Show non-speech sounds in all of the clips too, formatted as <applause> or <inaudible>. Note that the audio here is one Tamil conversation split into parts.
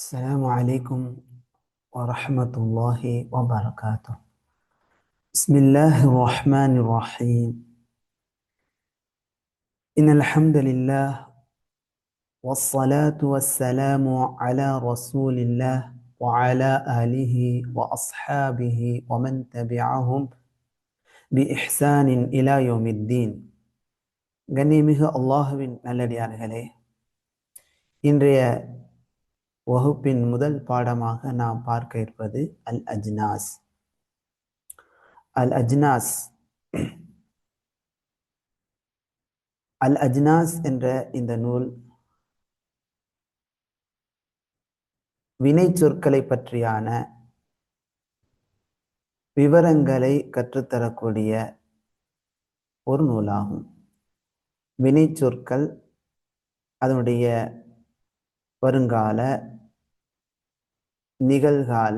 السلام عليكم ورحمة الله وبركاته بسم الله الرحمن الرحيم إن الحمد لله والصلاة والسلام على رسول الله وعلى آله وأصحابه ومن تبعهم بإحسان إلى يوم الدين கண்ணியமிகு அல்லாஹுவின் நல்லடியார்களே இன்றைய வகுப்பின் முதல் பாடமாக நாம் பார்க்க இருப்பது அல் அஜ்னாஸ். அல் அஜ்னாஸ். அல் அஜ்னாஸ் என்ற இந்த நூல் வினை சொற்களை பற்றியான விவரங்களை கற்றுத்தரக்கூடிய ஒரு நூலாகும். வினை சொற்கள் அதனுடைய வருங்கால நிகழ்கால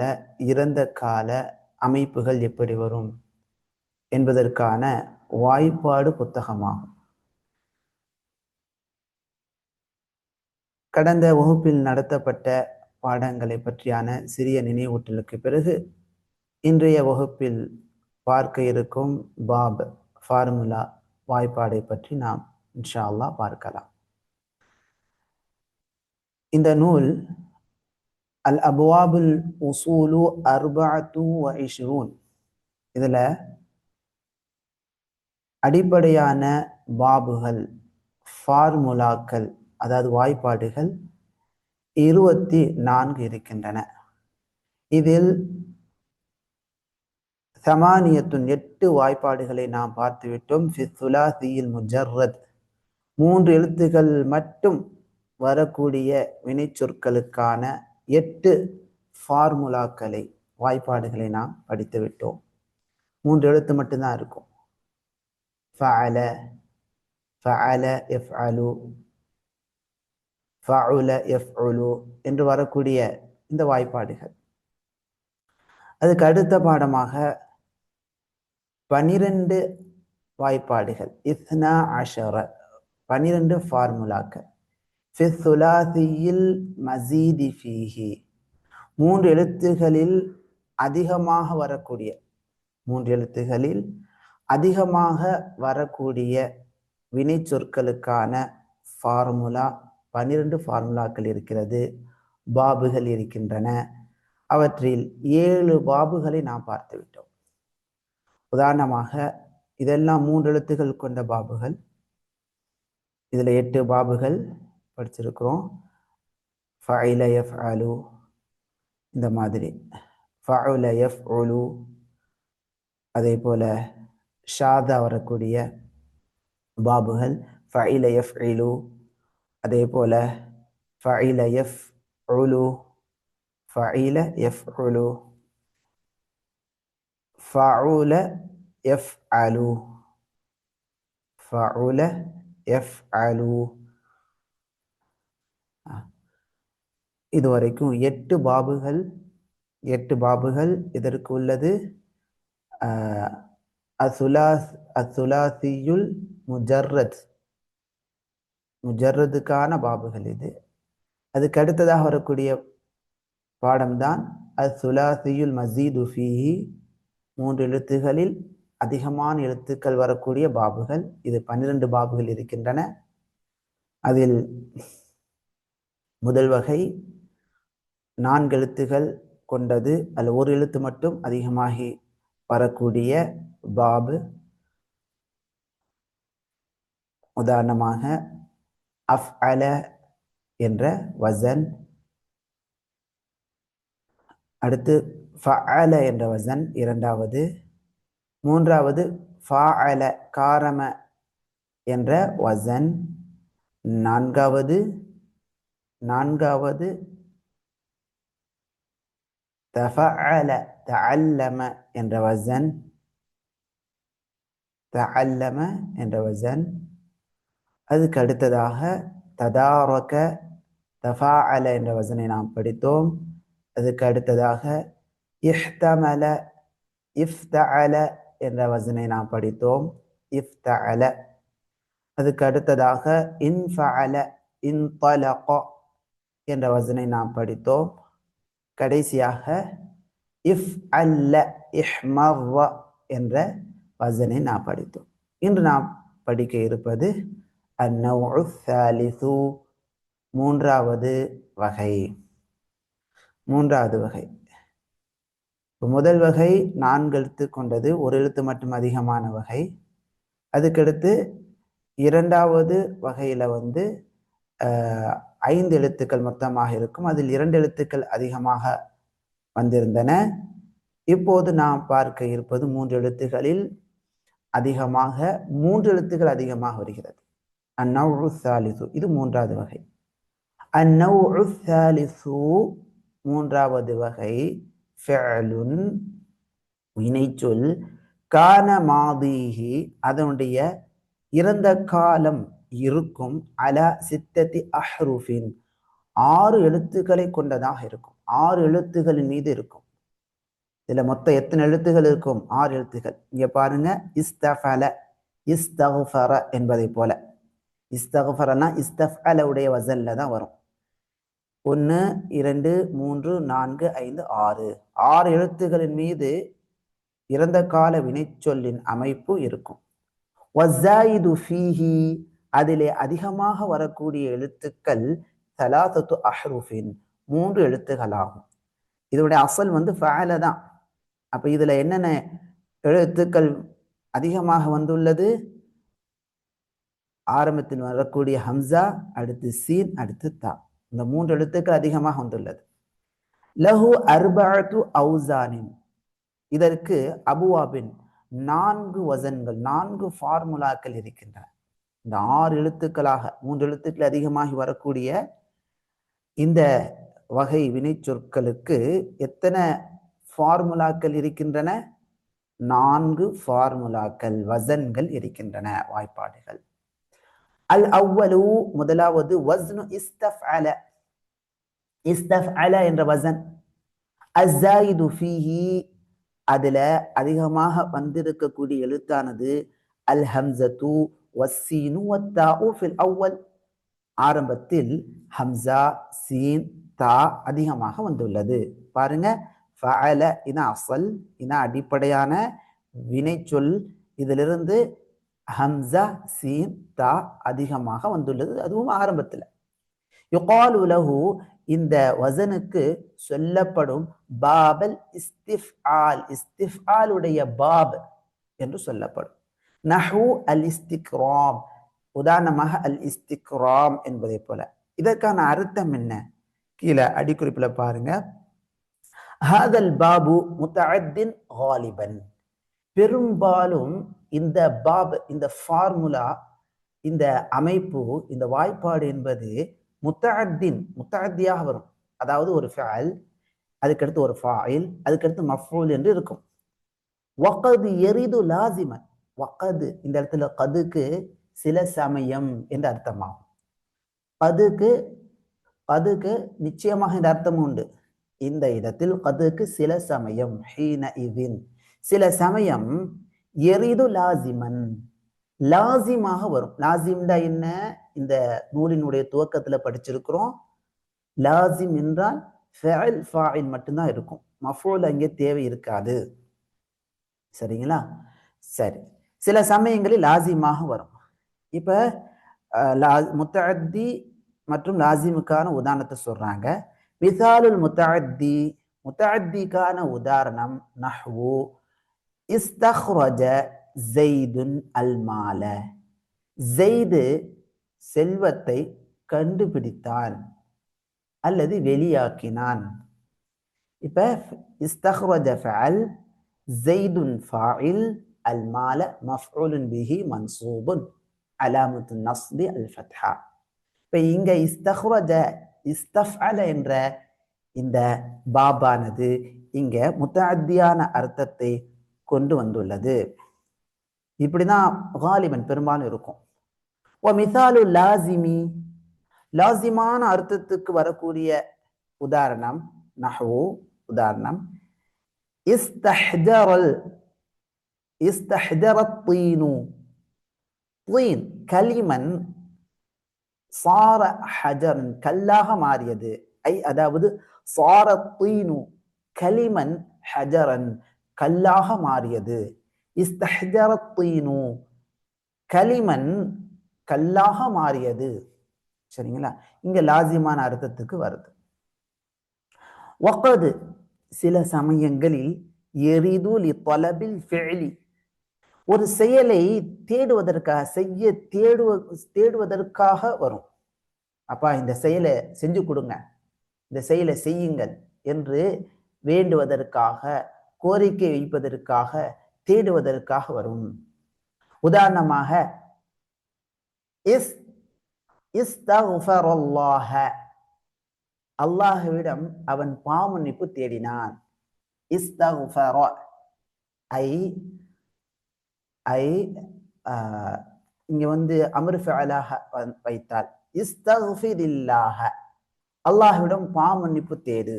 இறந்த கால அமைப்புகள் எப்படி வரும் என்பதற்கான வாய்ப்பாடு புத்தகமாகும். கடந்த வகுப்பில் நடத்தப்பட்ட பாடங்களை பற்றியான சிறிய நினைவூட்டலுக்கு பிறகு இன்றைய வகுப்பில் பார்க்க இருக்கும் பாப் ஃபார்முலா வாய்ப்பாடை பற்றி நாம் இன்ஷா அல்லா பார்க்கலாம். இந்த நூல் அல் அபுவாபுல் உசூலு அர்பாத்து வ இஷ்ரூன் இதில் அடிப்படையான பாபுகள் ஃபார்முலாக்கள் அதாவது வாய்ப்பாடுகள் இருபத்தி நான்கு இருக்கின்றன. இதில் சமானியத்துன் எட்டு வாய்ப்பாடுகளை நாம் பார்த்துவிட்டோம். ஃபிசுலாசியில் முஜர்ரத். மூன்று எழுத்துக்கள் மட்டும் வரக்கூடிய வினைச்சொற்களுக்கான எட்டு ஃபார்முலாக்களை வாய்ப்பாடுகளை நாம் படித்து விட்டோம். மூன்று எழுத்து மட்டும்தான் இருக்கும். ஃபஅல ஃபஅல எஃப்அலு ஃபஉல எஃப்உலு என்று வரக்கூடிய இந்த வாய்ப்பாடுகள். அதுக்கு அடுத்த பாடமாக பனிரெண்டு வாய்ப்பாடுகள். இஸ்னா அஷர பனிரெண்டு ஃபார்முலாக்கள். ஃபிசுலாசியில் மசீதி ஃபீஹி மூன்று எழுத்துகளில் அதிகமாக வரக்கூடிய மூன்று எழுத்துகளில் அதிகமாக வரக்கூடிய வினை சொற்களுக்கான ஃபார்முலா பன்னிரண்டு ஃபார்முலாக்கள் இருக்கிறது பாபுகள் இருக்கின்றன அவற்றில் ஏழு பாபுகளை நாம் பார்த்து விட்டோம் உதாரணமாக இதெல்லாம் மூன்று எழுத்துகள் கொண்ட பாபுகள் இதில் எட்டு பாபுகள் படிச்சிருக்கிறோம். ஃபைல எஃப் அலு இந்த மாதிரி. ஃபவுல எஃப் ஒலு அதே போல் ஷாதா வரக்கூடிய பாபுகள் ஃபைல எஃப் இலு அதே போல் ஃபைல எஃப் ஒலு ஃபைல எஃப் ஒலு ஃபவுல எஃப் அலு ஃபவுல எஃப் அலு இதுவரைக்கும் எட்டு பாபுகள் எட்டு பாபுகள் இதற்கு உள்ளது. அசுலாஸ் அசுலாசியுல் முஜர்ரத். முஜர்ரதுக்கான பாபுகள் இது. அதுக்கு அடுத்ததாக வரக்கூடிய பாடம்தான் அசுலாசியுல் மசீது ஃபீஹி. மூன்று எழுத்துகளில் அதிகமான எழுத்துக்கள் வரக்கூடிய பாபுகள். இது பன்னிரண்டு பாபுகள் இருக்கின்றன. அதில் முதல் வகை நான்கு எழுத்துகள் கொண்டது அல்ல ஒரு எழுத்து மட்டும் அதிகமாகி வரக்கூடிய பாபு. உதாரணமாக அஃப் அல என்ற வசன். அடுத்து ஃபஅல என்ற வசன் இரண்டாவது. மூன்றாவது ஃபாஅல காரம என்ற வசன். நான்காவது நான்காவது தஃஅல தஅல்லம என்ற வசன். தஅல்லம என்ற வசன். அதுக்கு அடுத்ததாக ததாரக தஃபாஅல என்ற வசனை நாம் படித்தோம். அதுக்கு அடுத்ததாக இஹ்தமல இஃப்தஅல என்ற வசனை நாம் படித்தோம். இஃப்தஅல அதுக்கு அடுத்ததாக இன்ஃபஅல இன்தலக என்ற வசனை நாம் படித்தோம். கடைசியாக இஃப் அல்ல இஹ்மர்வ என்ற வசனை நாம் படித்தோம். இன்று நாம் படிக்க இருப்பது அந்நவு சாலிசு மூன்றாவது வகை. மூன்றாவது வகை. முதல் வகை நான்கு எழுத்து கொண்டது ஒரு எழுத்து மட்டும் அதிகமான வகை. அதுக்கடுத்து இரண்டாவது வகையில் வந்து ஐந்து எழுத்துக்கள் மொத்தமாக இருக்கும். அதில் இரண்டு எழுத்துக்கள் அதிகமாக வந்திருந்தன. இப்போது நாம் பார்க்க இருப்பது மூன்று எழுத்துகளில் அதிகமாக மூன்று எழுத்துக்கள் அதிகமாக வருகிறது. அந்நவு சாலிசு இது மூன்றாவது வகை. அந்நவு சாலிசு மூன்றாவது வகை. ஃபெலுன் வினைச்சொல். கான மாதீகி அதனுடைய இறந்த காலம் இருக்கும். அல சித்தத்தி அஹ்ரூஃபின். ஆறு எழுத்துக்களை கொண்டதாக இருக்கும். ஆறு எழுத்துகளின் மீது இருக்கும். இதுல மொத்தம் எத்தனை எழுத்துகள் இருக்கும்? ஆறு எழுத்துகள் இங்க பாருங்க. இஸ்தஃபல இஸ்தஃபர என்பதை போல. இஸ்தஃபரனா இஸ்தஃப் உடைய வசல்ல தான் வரும். ஒன்று இரண்டு மூன்று நான்கு ஐந்து ஆறு. ஆறு எழுத்துகளின் மீது இறந்த கால வினைச்சொல்லின் அமைப்பு இருக்கும். அதிலே அதிகமாக வரக்கூடிய எழுத்துக்கள் தலாதத்து அஹ்ரூஃபின் மூன்று எழுத்துக்களாகும். இதனுடைய அசல் வந்து ஃபேல தான். அப்போ இதில் என்னென்ன எழுத்துக்கள் அதிகமாக வந்துள்ளது? ஆரம்பத்தில் வரக்கூடிய ஹம்சா அடுத்து சீன் அடுத்து தா. இந்த மூன்று எழுத்துக்கள் அதிகமாக வந்துள்ளது. லஹு அர்பாத்து அவுசானின். இதற்கு அபுவாபின் நான்கு வசன்கள் நான்கு ஃபார்முலாக்கள் இருக்கின்றன. இந்த ஆறு எழுத்துக்களாக மூன்று எழுத்துக்கள் அதிகமாகி வரக்கூடிய இந்த வகை வினை சொற்களுக்கு எத்தனை ஃபார்முலாக்கள் இருக்கின்றன? நான்கு ஃபார்முலாக்கள் வசன்கள் இருக்கின்றன வாய்ப்பாடுகள். அல் அவ்வலு முதலாவது வஸ்னு இஸ்தஃப் அல இஸ்தஃப் அல என்ற வசன். அஸ்ஸாயிது ஃபீஹி அதில் அதிகமாக வந்திருக்கக்கூடிய எழுத்தானது அல் ஹம்சத்து வஸ்ஸீனு வத்தாஉ ஃபில் அவ்வல் ஆரம்பத்தில் ஹம்சா சீன் தா அதிகமாக வந்துள்ளது. பாருங்க. ஃபஅல இன அசல் இன அடிப்படையான வினைச்சொல். இதிலிருந்து ஹம்சா சீன் தா அதிகமாக வந்துள்ளது. அதுவும் ஆரம்பத்தில். யுகால் உலகு இந்த வசனுக்கு சொல்லப்படும் பாபல் இஸ்திஃப் ஆல். இஸ்திஃப் ஆலுடைய பாப் என்று சொல்லப்படும். நஹு அல் இஸ்திக்ராம் உதாரணமாக அல் இஸ்திக்ராம் என்பதை போல. இதற்கான அர்த்தம் என்ன? கீழே அடிக்குறிப்பில் பாருங்க. ஹாதல் பாபு முத்தஅத்தின் ஹாலிபன் பெரும்பாலும் இந்த பாப் இந்த ஃபார்முலா இந்த அமைப்பு இந்த வாய்ப்பாடு என்பது முத்தஅத்தின் முத்தஅத்தியாக வரும். அதாவது ஒரு ஃபைல் அதுக்கடுத்து ஒரு ஃபாயில் அதுக்கடுத்து மஃபூல் என்று இருக்கும். வக்கது எரிது லாசிமன். வக்கது. இந்த இடத்துல கதுக்கு சில சமயம் என்று அர்த்தமாகும். கதுக்கு கதுக்கு நிச்சயமாக இந்த அர்த்தம் உண்டு. இந்த இடத்தில் கதுக்கு சில சமயம் ஹீன இவின். சில சமயம் எரிது லாசிமன். லாசிமாக வரும். லாசிம்டா என்ன? இந்த நூலினுடைய துவக்கத்துல படிச்சிருக்கிறோம். லாசிம் என்றால் ஃபெயில் ஃபாயில் மட்டும்தான் இருக்கும். மஃபூல் அங்கே தேவை இருக்காது. சரிங்களா? சரி. சில சமயங்களில் லாசிமாக வரும். இப்போ லா முத்தஅத்தி மற்றும் லாசிமுக்கான உதாரணத்தை சொல்கிறாங்க மிசாலுல் முத்தஅத்தி முத்தஅத்திக்கான உதாரணம் நஹ்வு இஸ்தஹ்ரஜ ஜெய்துன் அல் மால ஜெய்து செல்வத்தை கண்டுபிடித்தான் அல்லது வெளியாக்கினான். இப்போ இஸ்தஹ்ரஜ ஃபால் ஜெய்துன் ஃபாயில் அல் மால மஃஊலுன் பிஹி மன்சூபுன் அலாமத்து நஸ்பி அல் ஃபத்ஹா இப்ப இங்க இஸ்தஹ்ரஜ அல என்ற இந்த பாபானது இங்க முத்தாத்தியான அர்த்தத்தை கொண்டு வந்துள்ளது இப்படிதான் காலிபன் பெரும்பாலும் இருக்கும் ஓ மிசாலு லாசிமி லாசிமான அர்த்தத்துக்கு வரக்கூடிய உதாரணம் நஹ்வு உதாரணம் இஸ்தஹ்ஜரல் இஸ்தஹ்தரத்தீனு தீன் களிமண் சார ஹஜரன் கல்லாக மாறியது. ஐ அதாவது சார தீனு கலிமன் ஹஜரன் கல்லாக மாறியது. இஸ்தஹ்தரத்தீனு தீனு கலிமன் கல்லாக மாறியது. சரிங்களா? இங்க லாசிமான அர்த்தத்துக்கு வருது. வக்கது சில சமயங்களில் எரிது லி தொலபில் ஃபெழி ஒரு செயலை தேடுவதற்காக செய்ய தேடுவ தேடுவதற்காக வரும். அப்பா இந்த செயலை செஞ்சு கொடுங்க. இந்த செயலை செய்யுங்கள் என்று வேண்டுவதற்காக கோரிக்கை வைப்பதற்காக தேடுவதற்காக வரும். உதாரணமாக இஸ் இஸ்தகுஃபரல்லாஹ அல்லாஹ்விடம் அவன் பாவமன்னிப்பு தேடினான். இஸ்தகுஃபர ஐ ஐ இங்க வந்து அமர் ஃபஅலாக வைத்தால் இஸ்தகுஃபிரில்லாஹ அல்லாஹ்விடம் பாவமன்னிப்பு தேடு.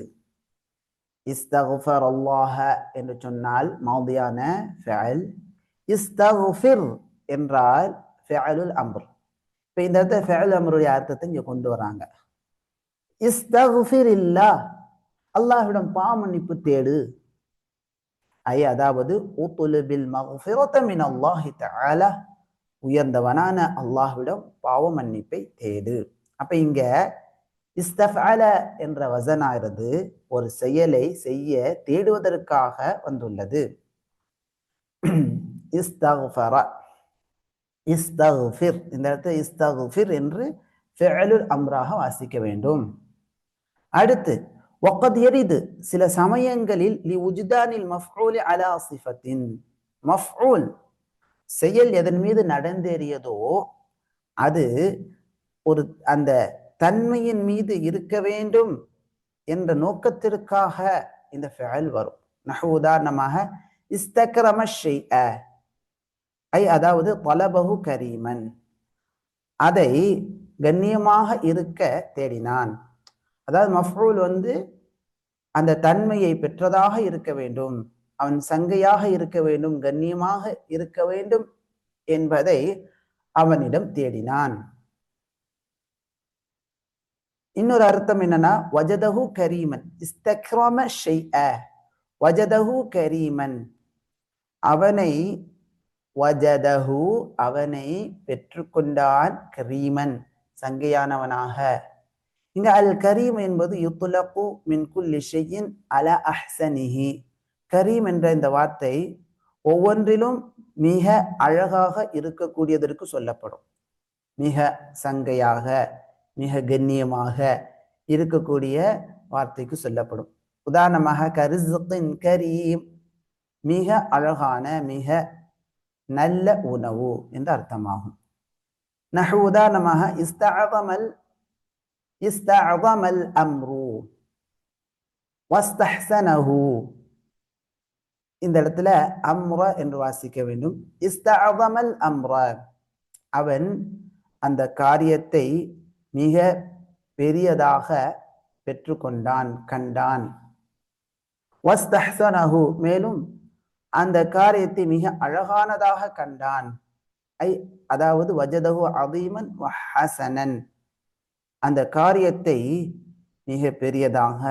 இஸ்தகுஃபர் அல்லாஹ என்று சொன்னால் மௌதியான ஃபேல் இஸ்தகுஃபிர் என்றால் ஃபேலுல் அம்ர். இப்போ இந்த இடத்த ஃபேல் அம்ருடைய அர்த்தத்தை இங்கே கொண்டு வராங்க. இஸ்தகுஃபிர் இல்லா அல்லாஹ்விடம் பாவமன்னிப்பு தேடு. ஐ அதாவது உத்துலுபில் மஃபிரத மின் அல்லாஹி தால உயர்ந்தவனான அல்லாஹ்விடம் பாவ மன்னிப்பை தேடு. அப்ப இங்க இஸ்தஃபால என்ற வசனாகிறது ஒரு செயலை செய்ய தேடுவதற்காக வந்துள்ளது. <clears throat> இஸ்தஃபர இஸ்தஃபிர் இந்த இடத்துல இஸ்தஃபிர் என்று ஃபெஅலுல் அம்ராக வாசிக்க வேண்டும். அடுத்து ஒக்கத் எரிது சில சமயங்களில் லி உஜ்தானில் மஃபூலி அலா சிஃபத்தின் மஃபூல் செயல் எதன் மீது நடந்தேறியதோ அது ஒரு அந்த தன்மையின் மீது இருக்க வேண்டும் என்ற நோக்கத்திற்காக இந்த ஃபெல் வரும். நஹு உதாரணமாக இஸ்தக்ரம ஷெய்அ ஐ அதாவது பலபகு கரீமன். அதை கண்ணியமாக இருக்க தேடினான். அதாவது மஃபூல் வந்து அந்த தன்மையை பெற்றதாக இருக்க வேண்டும். அவன் சங்கையாக இருக்க வேண்டும் கண்ணியமாக இருக்க வேண்டும் என்பதை அவனிடம் தேடினான். இன்னொரு அர்த்தம் என்னன்னா வஜதஹு கரீமன் இஸ்தக்ரம ஷைஅ வஜதஹு கரீமன். அவனை வஜதஹு அவனை பெற்றுக்கொண்டான் கரீமன் சங்கையானவனாக. இங்க அல் கரீம் என்பது யுத்துலகு மின் குல்லி அல அஹ்சனிஹி. கரீம் என்ற இந்த வார்த்தை ஒவ்வொன்றிலும் மிக அழகாக இருக்கக்கூடியதற்கு சொல்லப்படும். மிக சங்கையாக மிக கண்ணியமாக இருக்கக்கூடிய வார்த்தைக்கு சொல்லப்படும். உதாரணமாக கரிசுக்கின் கரீம் மிக அழகான மிக நல்ல உணவு என்று அர்த்தமாகும். நஹு உதாரணமாக இஸ்தாபமல் استعظم அம்ரு வஸ்தஹ்சனஹு இந்த இடத்துல அம்ர என்று வாசிக்க வேண்டும். இஸ்தஅதமல் அம்ர அவன் அந்த காரியத்தை மிக பெரியதாக பெற்றுக்கொண்டான் கண்டான். வஸ்தஹ்சனஹு மேலும் அந்த காரியத்தை மிக அழகானதாக கண்டான். ஐ அதாவது வஜதஹு அதீமன் ஹசனன் அந்த காரியத்தை மிக பெரியதாக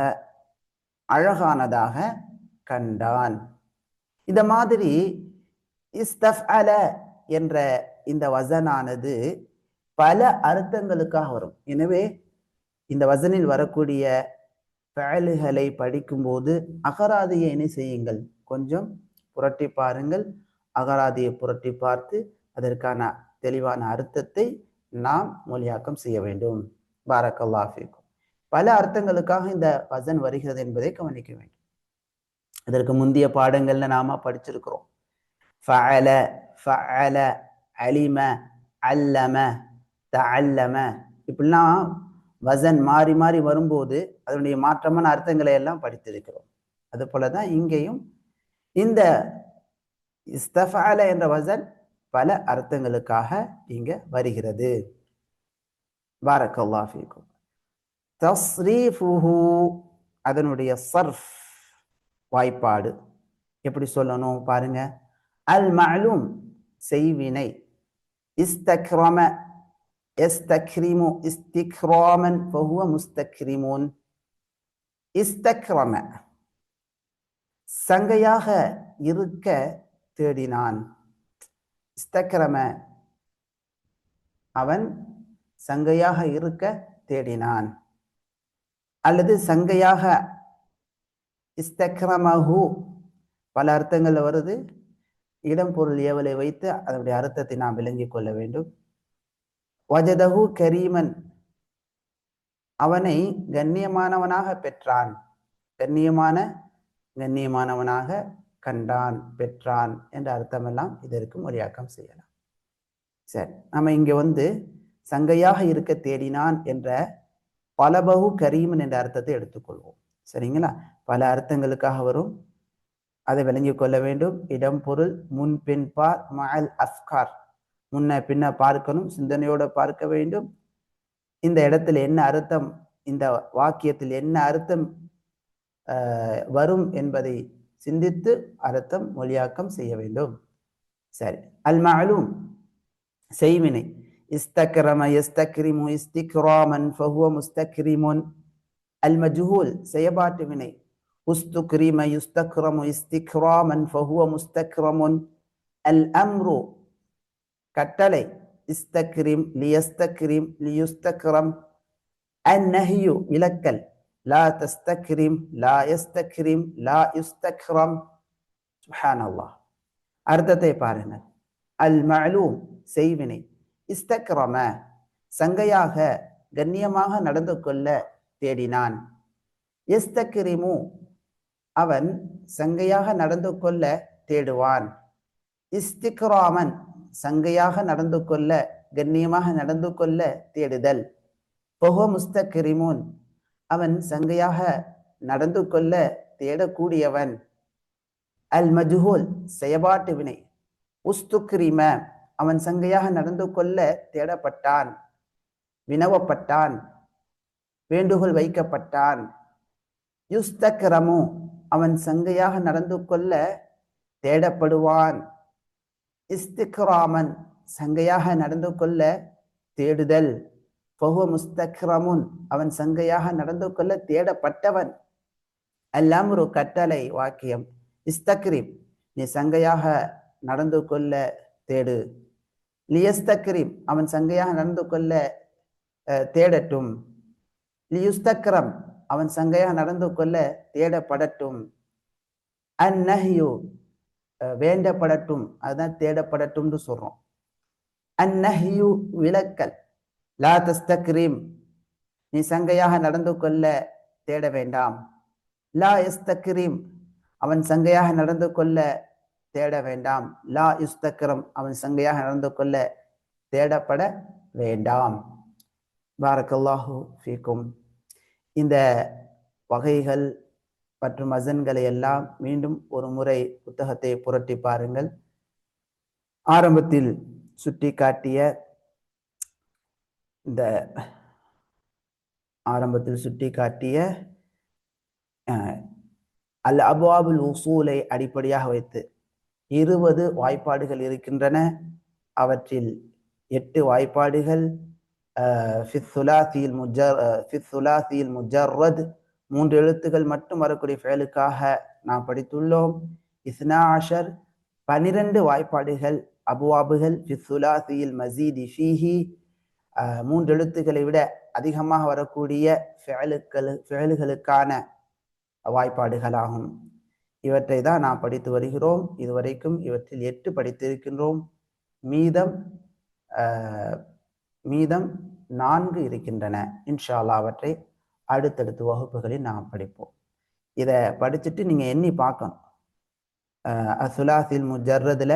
அழகானதாக கண்டான். இந்த மாதிரி இஸ்தஃப் அல என்ற இந்த வசனானது பல அர்த்தங்களுக்காக வரும். எனவே இந்த வசனில் வரக்கூடிய ஃபேலுகளை படிக்கும்போது அகராதியை என்ன செய்யுங்கள்? கொஞ்சம் புரட்டி பாருங்கள். அகராதியை புரட்டி பார்த்து அதற்கான தெளிவான அர்த்தத்தை நாம் மொழியாக்கம் செய்ய வேண்டும். பாரக்கல்லாஃபிக்கும் பல அர்த்தங்களுக்காக இந்த வசன் வருகிறது என்பதை கவனிக்க வேண்டும். இதற்கு முந்தைய பாடங்கள்ல நாம படிச்சிருக்கிறோம். ஃபஅல ஃபஅல அலிம அல்லம தஅல்லம. இப்படிலாம் வசன் மாறி மாறி வரும்போது அதனுடைய மாற்றமான அர்த்தங்களை எல்லாம் படித்திருக்கிறோம். அது போலதான் இங்கேயும் இந்த இஸ்தஃபால என்ற வசன் பல அர்த்தங்களுக்காக இங்க வருகிறது. பாரக்கல்லா ஃபீக்கும். தஸ்ரீஃபுஹு அதனுடைய சர்ஃப் வாய்ப்பாடு. எப்படி சொல்லணும் பாருங்க. அல் மலும் செய்வினை. இஸ்தக்ரம எஸ்தக்ரிமு இஸ்திக்ராமன் பகுவ முஸ்தக்ரிமுன். இஸ்தக்ரம சங்கையாக இருக்க தேடினான். இஸ்தக்ரம அவன் சங்கையாக இருக்க தேடினான். அல்லது சங்கையாக இஸ்தக்ரமஹு பல அர்த்தங்கள் வருது. இடம் பொருள் ஏவலை வைத்து அதனுடைய அர்த்தத்தை நாம் விளங்கிக் கொள்ள வேண்டும். வஜதஹு கரீமன் அவனை கண்ணியமானவனாக பெற்றான். கண்ணியமான கண்ணியமானவனாக கண்டான் பெற்றான் என்ற அர்த்தமெல்லாம் இதற்கு மொழியாக்கம் செய்யலாம். சரி நம்ம இங்கே வந்து சங்கையாக இருக்க தேடினான் என்ற பலபகு கரீமன் என்ற அர்த்தத்தை எடுத்துக்கொள்வோம். சரிங்களா? பல அர்த்தங்களுக்காக வரும். அதை விளங்கி கொள்ள வேண்டும். இடம் பொருள் முன் பின் பார் மகள் அஸ்கார். முன்ன பின்ன பார்க்கணும். சிந்தனையோட பார்க்க வேண்டும். இந்த இடத்துல என்ன அர்த்தம்? இந்த வாக்கியத்தில் என்ன அர்த்தம் வரும் என்பதை சிந்தித்து அர்த்தம் மொழியாக்கம் செய்ய வேண்டும். சரி. அல் மாலும் செய்வினை. இஸ்தக்ரம எஸ்தக்ரிமு இஸ்திக்ராமன் ஃபஹுவ முஸ்தக்ரிமுன் அல் மஜ்ஹூல் செயபாட்டு வினை உஸ்துக்ரிம யுஸ்தக்ரமு இஸ்திக்ராமன் ஃபஹுவ முஸ்தக்ரமுன் அல் அம்ரு கட்டளை இஸ்தக்ரிம் லியஸ்தக்ரிம் லியுஸ்தக்ரம் அந்நஹியு விலக்கல் லா தஸ்தக்ரிம் லா யஸ்தக்ரிம் லா யுஸ்தக்ரம் சுஹானல்லாஹ் அர்த்தத்தை பாருங்கள் அல் மஅலூம் செய்வினை இஸ்தக்ரம சங்கையாக கண்ணியமாக நடந்து கொள்ள தேடினான். எஸ்தக்ரிமு அவன் சங்கையாக நடந்து கொள்ள தேடுவான். இஸ்திக்ராமன் சங்கையாக நடந்து கொள்ள கண்ணியமாக நடந்து கொள்ள தேடுதல். பொஹோ முஸ்தக்ரிமூன் அவன் சங்கையாக நடந்து கொள்ள தேடக்கூடியவன். அல் மஜ்ஹூல் செயபாட்டு வினை. உஸ்துக்ரிம அவன் சங்கையாக நடந்து கொள்ள தேடப்பட்டான் வினவப்பட்டான் வேண்டுகோள் வைக்கப்பட்டான். யுஸ்தக்ரமு அவன் சங்கையாக நடந்து கொள்ள தேடப்படுவான். இஸ்திக்ராமன் சங்கையாக நடந்து கொள்ள தேடுதல். ஃபஹுவ முஸ்தக்ரமுன் அவன் சங்கையாக நடந்து கொள்ள தேடப்பட்டவன். எல்லாம் ஒரு கட்டளை வாக்கியம். இஸ்தக்ரிம் நீ சங்கையாக நடந்து கொள்ள தேடு. லியஸ்தக்ரிம். அவன் சங்கையாக நடந்து கொள்ள தேடட்டும். லியுஸ்தக்ரம். அவன் சங்கையாக நடந்து கொள்ள தேடப்படட்டும். அந்நஹியு வேண்டப்படட்டும். அதுதான் தேடப்படட்டும்னு சொல்றோம். அந்நஹியு விளக்கல். லா தஸ்தக்ரீம். நீ சங்கையாக நடந்து கொள்ள தேட வேண்டாம். லா எஸ்தக்ரீம் அவன் சங்கையாக நடந்து கொள்ள தேட வேண்டாம். லா யுஸ்தக்ரம் அவன் சங்கையாக நடந்து கொள்ள தேடப்பட வேண்டாம். பாரக்கல்லாஹு ஃபீக்கும். இந்த வகைகள் மற்றும் மசன்களை எல்லாம் மீண்டும் ஒரு முறை புத்தகத்தை புரட்டி பாருங்கள். ஆரம்பத்தில் சுட்டி காட்டிய இந்த ஆரம்பத்தில் சுட்டி காட்டிய அல் அபுவாபுல் உசூலை அடிப்படையாக வைத்து இருபது வாய்ப்பாடுகள் இருக்கின்றன. அவற்றில் எட்டு வாய்ப்பாடுகள் ஃபித்துலாசியில் முஜர் ஃபித்துலாசியில் முஜர்ரத். மூன்று எழுத்துக்கள் மட்டும் வரக்கூடிய ஃபெயலுக்காக நாம் படித்துள்ளோம். இஸ்னா ஆஷர் பனிரெண்டு வாய்ப்பாடுகள் அபுவாபுகள் ஃபித்துலாசியில் மசீதி ஷீஹி மூன்று எழுத்துக்களை விட அதிகமாக வரக்கூடிய ஃபேலுக்கள் ஃபேலுகளுக்கான வாய்ப்பாடுகளாகும். இவற்றை தான் நாம் படித்து வருகிறோம். இதுவரைக்கும் இவற்றில் எட்டு படித்திருக்கின்றோம். மீதம் மீதம் நான்கு இருக்கின்றன. இன்ஷால்லா அவற்றை அடுத்தடுத்த வகுப்புகளில் நாம் படிப்போம். இதை படிச்சுட்டு நீங்கள் எண்ணி பார்க்கணும். அசுலாசில் முஜர்றதுல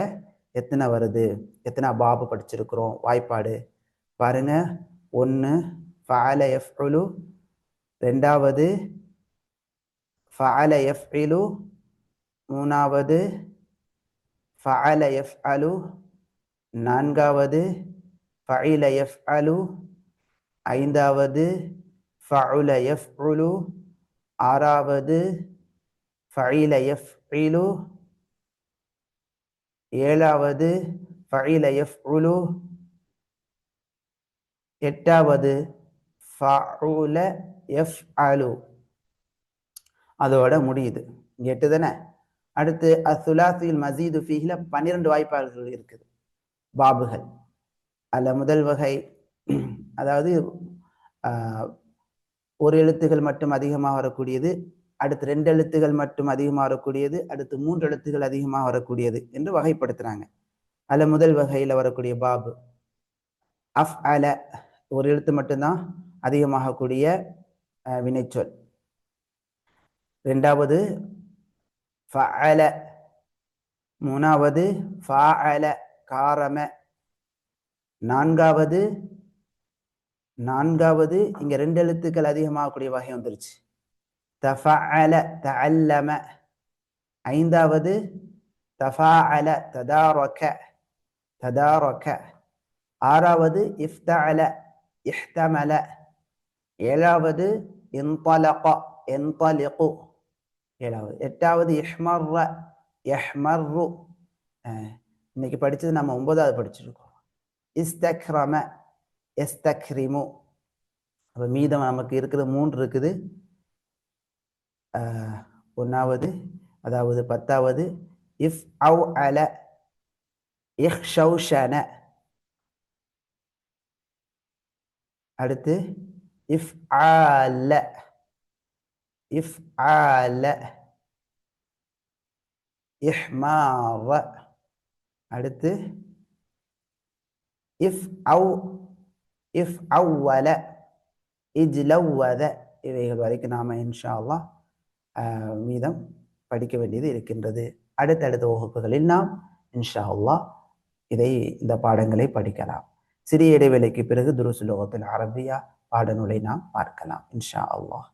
எத்தனை வருது? எத்தனை பாபு படிச்சிருக்கிறோம்? வாய்ப்பாடு. பாருங்க. ஒன்று ஃபால எஃப்லு ரெண்டாவது ஃபால எஃப்இலு. மூணாவது ஃபஅல எஃப்அலு நான்காவது ஃபஇல எஃப்அலு ஐந்தாவது ஃபஉல எஃப்உலு ஆறாவது ஃபஇல எஃப்இலு ஏழாவது ஃபஇல எஃப்உலு எட்டாவது ஃபஉல எஃப்அலு அதோட முடியுது. எட்டு தானே அடுத்து அசுலாசுல் மசீது ஃபீஹில பன்னிரண்டு வாய்ப்பாளர்கள் இருக்குது. பாபுகள். அதில் முதல் வகை அதாவது ஒரு எழுத்துகள் மட்டும் அதிகமாக வரக்கூடியது அடுத்து ரெண்டு எழுத்துகள் மட்டும் அதிகமாக வரக்கூடியது அடுத்து மூன்று எழுத்துகள் அதிகமாக வரக்கூடியது என்று வகைப்படுத்துகிறாங்க அதில் முதல் வகையில் வரக்கூடிய பாபு. அஃப் அல ஒரு எழுத்து மட்டும்தான் அதிகமாகக்கூடிய வினைச்சொல். ரெண்டாவது ஃபஅல. மூணாவது ஃபாஅல காரம. நான்காவது நான்காவது இங்க ரெண்டு எழுத்துக்கள் அதிகமாகக்கூடிய வகை வந்துருச்சு. தஃபஅல தஅல்லம. ஐந்தாவது தஃபாஅல ததாரக. ததாரக. ஆறாவது இஃப்தஅல இஹ்தமல. ஏழாவது இன்தலக இன்தலிகு. ஏழாவது. எட்டாவது இஹ்மர்ர எஹ்மர்ரு இன்னைக்கு படித்தது நம்ம ஒன்பதாவது படிச்சிருக்கோம். இஸ்தக்ரம எஸ்தக்ரிமு. அப்போ மீதம் நமக்கு இருக்கிறது மூன்று இருக்குது. ஒன்றாவது அதாவது பத்தாவது. இஃப் அவ் அல இஹ்ஷௌஷன அடுத்து இஃப் ஆல. இஃப்ஆல இஹ்மார அடுத்து இஃப் அவு இஃப் அவ்வல இஜ்லவ்வத இவைகள் வரைக்கும் நாம இன்ஷா அல்லாஹ் மீதம் படிக்க வேண்டியது இருக்கின்றது. அடுத்தடுத்த வகுப்புகளில் நாம் இன்ஷா அல்லாஹ் இதை இந்த பாடங்களை படிக்கலாம். சிறிய இடைவேளைக்கு பிறகு துருசுலோகத்தில் அரபியா பாடநூலை நாம் பார்க்கலாம் இன்ஷா அல்லாஹ்